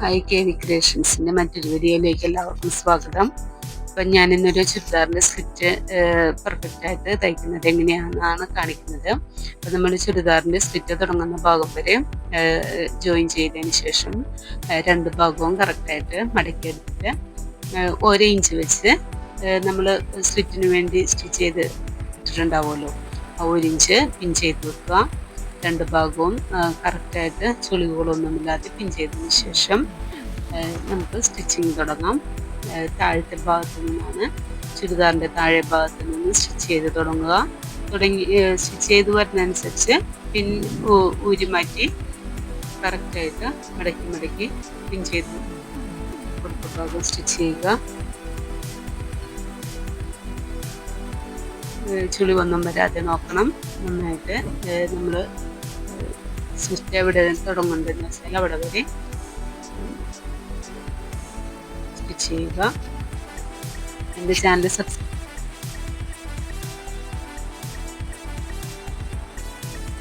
Hi K V ക്രിയേഷൻസിന്റെ മറ്റൊരു വീഡിയോയിലേക്ക് എല്ലാവർക്കും സ്വാഗതം. അപ്പം ഞാൻ ഇന്നൊരു ചുരിദാറിന്റെ സ്ലിറ്റ് പെർഫെക്റ്റ് ആയിട്ട് തയ്ക്കുന്നത് എങ്ങനെയാണെന്നാണ് കാണിക്കുന്നത്. അപ്പം നമ്മൾ ചുരിദാറിന്റെ സ്ലിറ്റ് തുടങ്ങുന്ന ഭാഗം വരെ ജോയിൻ ചെയ്തതിന് ശേഷം രണ്ട് ഭാഗവും കറക്റ്റായിട്ട് മടക്കിയെടുത്തിട്ട് ഓരോ ഇഞ്ച് വെച്ച് നമ്മൾ സ്ലിറ്റിന് വേണ്ടി സ്റ്റിച്ച് ചെയ്ത് ഇട്ടിട്ടുണ്ടാവുമല്ലോ. ആ ഒരു ഇഞ്ച് പിൻ ചെയ്ത് വെക്കുക. രണ്ട് ഭാഗവും കറക്റ്റായിട്ട് ചുളിവുകളൊന്നുമില്ലാതെ പിൻ ചെയ്തതിന് ശേഷം നമുക്ക് സ്റ്റിച്ചിങ് തുടങ്ങാം. താഴത്തെ ഭാഗത്തു നിന്നാണ് ചുരിദാറിന്റെ താഴെ ഭാഗത്തു നിന്ന് സ്റ്റിച്ച് ചെയ്ത് തുടങ്ങുക. തുടങ്ങി സ്റ്റിച്ച് ചെയ്ത് വരുന്നതനുസരിച്ച് പിൻ ഊരി മാറ്റി കറക്റ്റായിട്ട് മടക്കി മടക്കി പിൻ ചെയ്ത് കൊടുത്ത ഭാഗം സ്റ്റിച്ച് ചെയ്യുക. ചുളിവൊന്നും വരാതെ നോക്കണം. നന്നായിട്ട് നമ്മൾ സ്വിച്ച് എവിടെ തുടങ്ങുന്നുണ്ടെന്ന് വെച്ചാൽ അവിടെ വരെ സ്റ്റിച്ച് ചെയ്യുക. എന്റെ ചാനൽ സബ്സ്ക്രൈബ്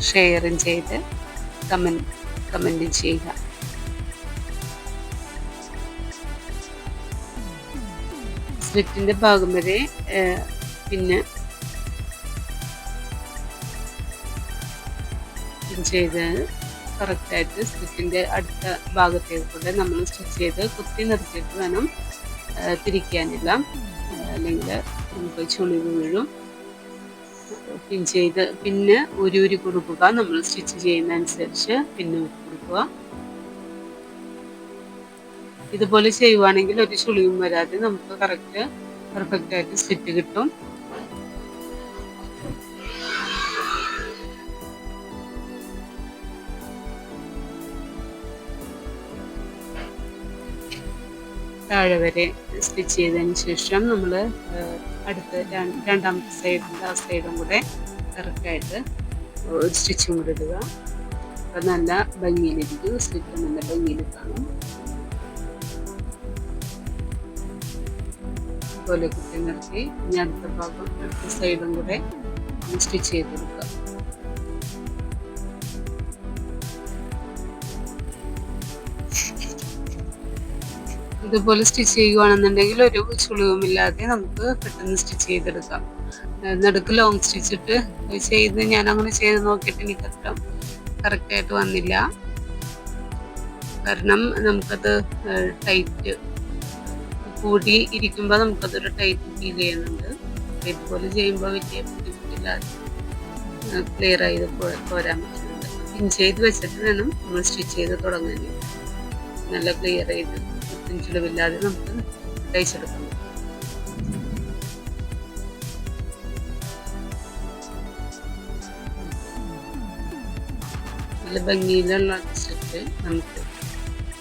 ഷെയറും ചെയ്ത് കമന്റ് കമന്റും ചെയ്യുക. സ്ലിറ്റിന്റെ ഭാഗം വരെ പിന്നെ ചെയ്ത് കറക്റ്റായിട്ട് സ്റ്റിച്ചിന്റെ അടുത്ത ഭാഗത്തേക്ക് കൂടെ നമ്മൾ സ്റ്റിച്ച് ചെയ്ത് കുത്തി നിർത്തിയിട്ട് വേണം തിരിക്കാനില്ല. അല്ലെങ്കിൽ നമുക്ക് ചുളിവ് വീഴും. പിൻ ചെയ്ത് പിന്നെ ഒരു കൊടുക്കുക. നമ്മൾ സ്റ്റിച്ച് ചെയ്യുന്ന അനുസരിച്ച് പിന്നെ കൊടുക്കുക. ഇതുപോലെ ചെയ്യുവാണെങ്കിൽ ഒരു ചുളിവും വരാതെ നമുക്ക് കറക്റ്റ് പെർഫെക്റ്റ് ആയിട്ട് സ്റ്റിച്ച് കിട്ടും. താഴെ വരെ സ്റ്റിച്ച് ചെയ്തതിന് ശേഷം നമ്മൾ അടുത്ത രണ്ടാമത്തെ സൈഡിന്റെ ആ സൈഡും കൂടെ കറക്റ്റായിട്ട് ഒരു സ്റ്റിച്ചും കൂടെ ഇടുക. അപ്പം നല്ല ഭംഗിയിലിരിക്കും. സ്റ്റിച്ച് നല്ല ഭംഗിയിൽ കാണും. അതുപോലെ കുത്തി നിർത്തി. ഇനി അടുത്ത ഭാഗം അടുത്ത സൈഡും കൂടെ സ്റ്റിച്ച് ചെയ്ത് ഇതുപോലെ സ്റ്റിച്ച് ചെയ്യുകയാണെന്നുണ്ടെങ്കിൽ ഒരു ചുളിവുമില്ലാതെ നമുക്ക് പെട്ടെന്ന് സ്റ്റിച്ച് ചെയ്തെടുക്കാം. നടുക്ക് ലോങ് സ്റ്റിച്ച് ഇട്ട് ചെയ്ത് ഞാൻ അങ്ങനെ ചെയ്ത് നോക്കിയിട്ട് എനിക്ക് അത്ര കറക്റ്റായിട്ട് വന്നില്ല. കാരണം നമുക്കത് ടൈറ്റ് കൂടി ഇരിക്കുമ്പോൾ നമുക്കതൊരു ടൈറ്റ് ഫീൽ ചെയ്യുന്നുണ്ട്. ഇതുപോലെ ചെയ്യുമ്പോൾ വലിയ ബുദ്ധിമുട്ടില്ലാതെ ക്ലിയർ ആയത് പോരാൻ പറ്റുന്നുണ്ട്. പിൻ ചെയ്ത് വെച്ചിട്ട് വേണം നമ്മൾ സ്റ്റിച്ച് ചെയ്ത് തുടങ്ങാൻ. നല്ല ക്ലിയർ ചെയ്ത് ചിലവില്ലാതെ നമുക്ക് തയ്ച്ചെടുക്കാം. നല്ല ഭംഗിയിലുള്ള സെറ്റ് നമുക്ക്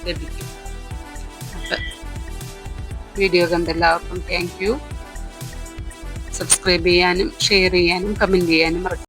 ലഭിക്കും. അപ്പം വീഡിയോ കണ്ട എല്ലാവർക്കും താങ്ക് യു സബ്സ്ക്രൈബ് ചെയ്യാനും ഷെയർ ചെയ്യാനും കമന്റ് ചെയ്യാനും മറക്കും